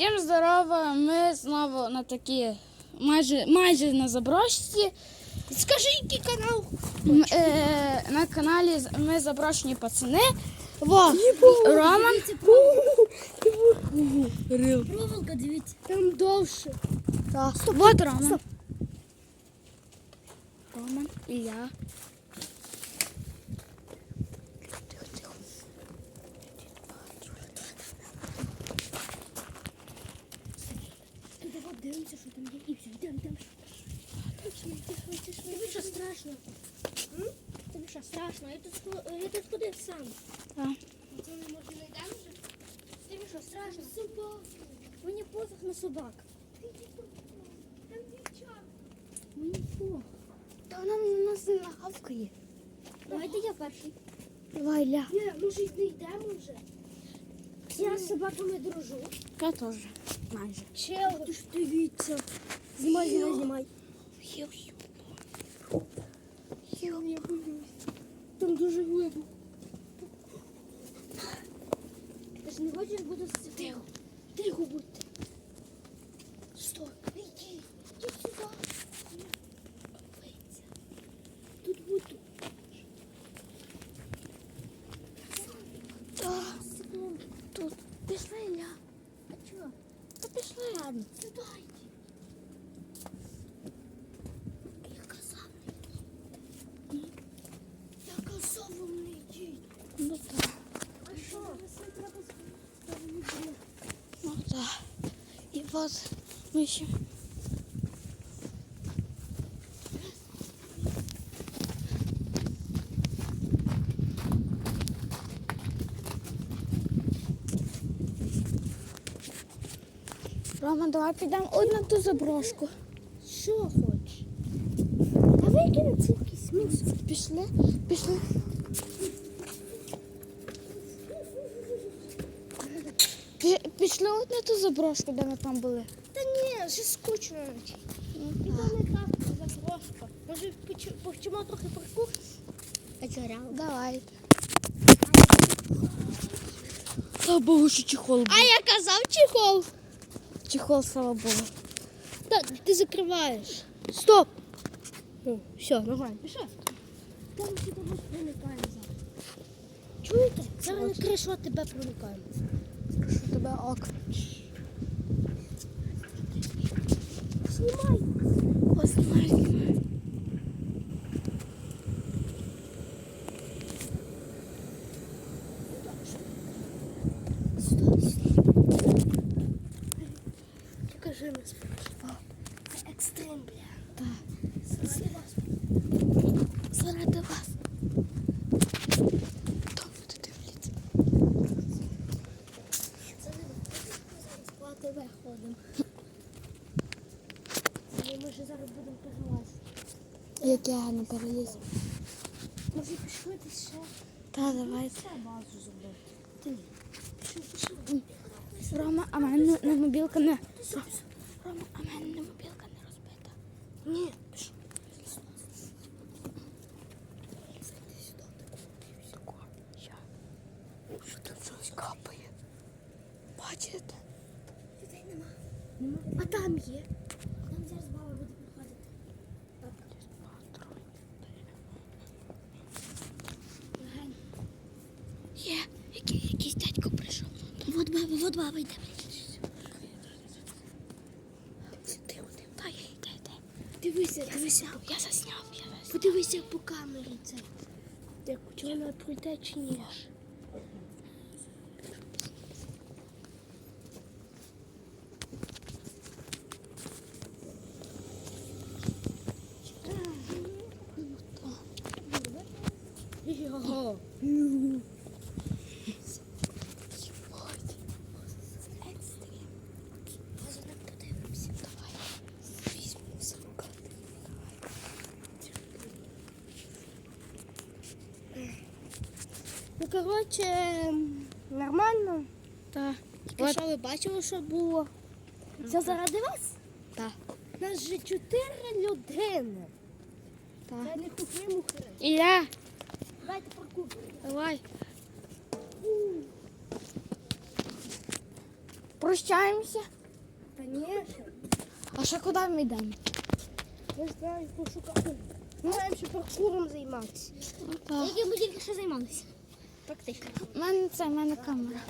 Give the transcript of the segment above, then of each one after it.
Всім здорово! Ми знову на такі майже, майже на заброшці. Скажи, який канал? М, е, на каналі з- ми заброшені пацани. Во, Роман. Проволока, дивіться. Там довше. Так. Вот Роман. Роман і я. Туди от дивимося, що там є. І все, йдемо, йдемо. Тобі що страшно? Тобі що страшно? Я тут, я тут ходив сам. Так. Це не може не йдемо вже? Тобі що страшно? Собак. Мені пофіг на собак. Там дівчат. Мені пофіг. Та вона на нас не нагавкає. Давайте я перший. Давай, ля. Ні, може не йдемо вже. Я з собаками дружу. Я теж. Майже. Чел, ти ж дивіться. Знімай, знімай, знімай. Я боюсь. Там дуже глибоко. Ти ж не хочеш бути з Тихо. пішли. Ладно. Сюди йди. Я казав не йди. Я казав вам не йдіть. Ну так. А що? Це треба ставити. Ну так. І от ми ще. Рома, давай підемо от на ту заброшку. Що хочеш? Викинь це якийсь мікс. Пішли, пішли. Пішли от на ту заброшку, де ми там були. Та ні, вже скучно. То не так заброшка. Може повчимо трохи паркур? Давай. Слава Богу, що чехол був. А я казав чехол. Чехол, слава Богу. Так, ти закриваєш. Стоп. Ну, все, нормально. Пішов. Там сюди проникаємо зараз. Чуєте? Зараз на кришу тебе проникаємо. Прошу тебе ок. Знімай. Ось знімай, знімай. Стоп, стоп. Покажи нас. Це екстрим, бля. Так. Заради вас. Заради вас. Хто буде дивитися? Це не по АТВ ходимо. Ми вже зараз будемо перелазити. Як я не переліз. Може пішли десь ще? Та давайте. Це базу зробити. Ти. Пішли, пішли. Рома, а мене не мобілка не. Рома, а мене не мобілка не розбита. Ні, пішли. Що? Тут щось капає? Бачите? Людей. Нема. А там є. Там зараз баба буде приходити. Легень. Є, який, якийсь дядько прийшов. Вот баба, йде. Дивися, дивися. Я засняв, я засняв. Подивися по камері це. Чи вона пройде чи ні? Його. Екстрім. Може так подивимося. Давай. Візьмемо самокати. Ну, коротше, нормально. Так. Тільки що ви бачили, що було? Це заради вас? Так. Нас же чотири людини. Так. Це не купи мухи. Ілля, Давайте паркур. давай. Прощаємося. Конечно. А ще куди ми йдемо? Ми знаємо, пошукати. Ми маємо ще паркуром займатися. Яким ми тільки що займалися. Практично. У мене це, в мене камера.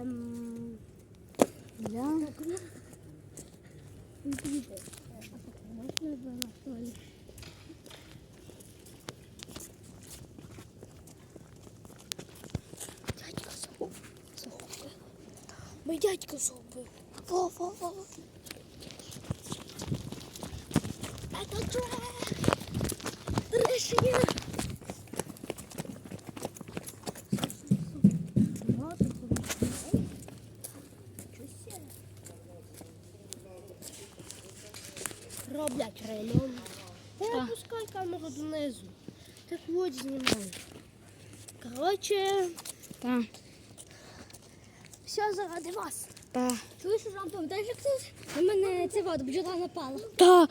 Ем... Загубив. Загубив. Мій дядько загубив. Во, во, во. Решення! Роблять район. Так. Та пускай камеру донизу. Так от знімаю. Коротше, Так, все заради вас. так. Чуєш, Жан, пам'ятаєш, як ти на мене ця вода бджола напала? Та.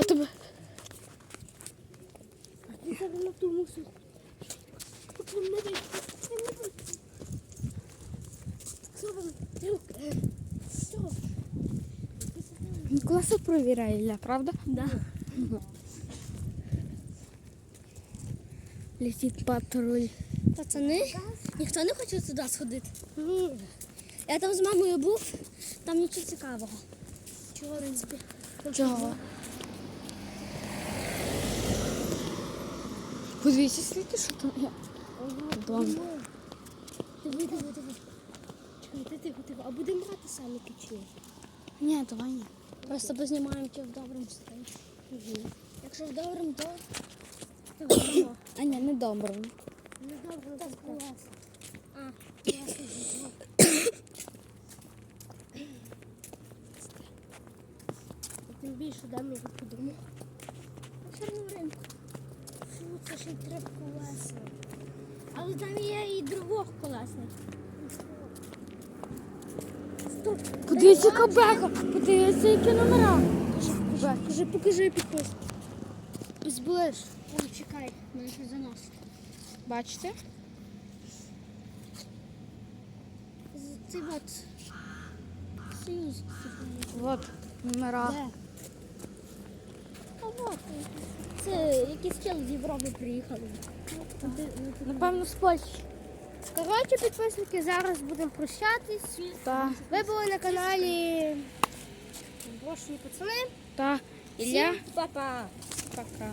А тебе. Все. Класи провіряє, Ілля, правда? Да. Летить патруль. Пацани, ніхто не хоче туди сходити? Я там з мамою був, там нічого цікавого. Чого? Чого? Подивіться, скільки що там є. Дом. Диви, диви, диви. Чекай, ти тихо, тихо. А будемо брати самі ключі? Ні, давай ні. Просто познімаємо, чи в доброму стані. Якщо в доброму, то. А ні, не добре. Не добре, то класно. А, класно. Тим більше дам його подумав. На чорному ринку. Це ще три колеса. Але там є і двох колесних. Стоп. Подивіться, яка беха. Подивіться, які номера. Покажи, покажи, покажи підпис. Зближ. Ой, чекай, мене щось заносить. Бачите? Це от союз. От номера. Де? От. Це якісь тіли з Європи приїхали. Напевно, з Польщі. Коротше, підписники, зараз будемо прощатись. Та, Ви були на каналі Брошені пацани. та. Ілля. Всім па-па. Пока.